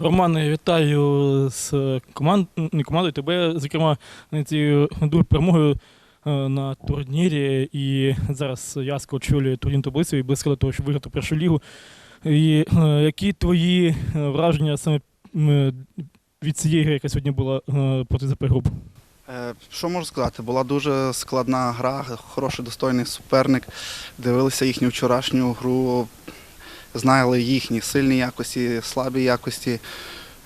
Романе, вітаю з команд... не командою тебе, зокрема, цією дуже перемогою е, на турнірі. І зараз Яско очолює турнірну таблицю і близько до того, щоб виграти першу лігу. І е, які твої е, враження саме від цієї гри, яка сьогодні була е, проти ЗП груп? Е, Що можу сказати? Була дуже складна гра, хороший достойний суперник. Дивилися їхню вчорашню гру, знали їхні сильні якості, слабі якості.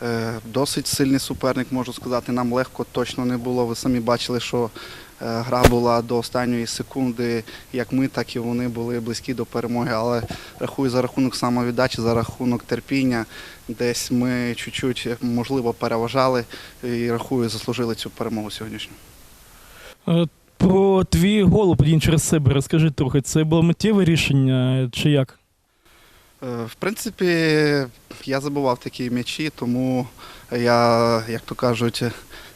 Е, Досить сильний суперник, можу сказати. Нам легко точно не було. Ви самі бачили, що е, гра була до останньої секунди. Як ми, так і вони були близькі до перемоги. Але рахую за рахунок самовіддачі, за рахунок терпіння. Десь ми чуть-чуть, можливо, переважали і рахую, заслужили цю перемогу сьогоднішню. Е, Про твій гол подій через себе розкажи трохи. Це було миттєве рішення чи як? Е, В принципі, я забував такі м'ячі, тому я, як то кажуть,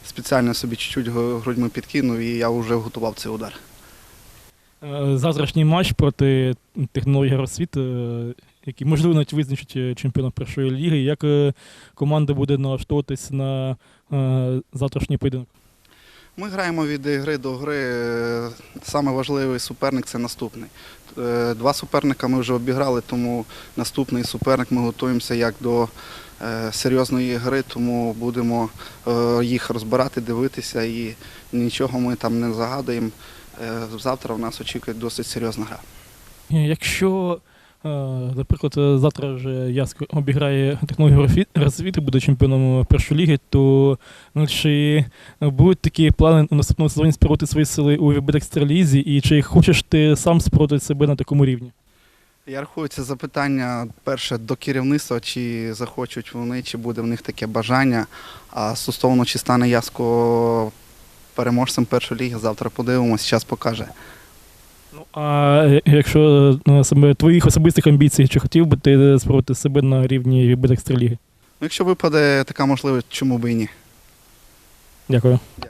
спеціально собі чуть-чуть грудьми підкинув і я вже готував цей удар. Е, Завтрашній матч проти технології Росвіт, е, який можливо навіть визначить е, чемпіона першої ліги. Як команда буде налаштовуватись на завтрашній поєдинок? Ми граємо від гри до гри. Е, Саме важливий суперник це наступний. Е, Два суперника ми вже обіграли, тому наступний суперник ми готуємося як до е, серйозної гри, тому будемо їх розбирати, дивитися і нічого ми там не загадуємо. Завтра у нас очікує досить серйозна гра. Якщо, наприклад, е, завтра вже Яско обіграє технологію Росвіт буде чемпіоном першої ліги, то ну, чи будуть такі плани у наступному сезоні спробувати свої сили у Вібетекстралізі, і чи хочеш ти сам спробувати себе на такому рівні? Я рахую це запитання перше до керівництва, чи захочуть вони, чи буде в них таке бажання. А стосовно чи стане Яско переможцем першої ліги, завтра подивимось, час покаже. Ну, а якщо на саме твоїх особистих амбіцій, чи хотів би ти спробувати себе на рівні Вібетекстраліги? Ну, якщо випаде така можливість, чому би і ні? Дякую.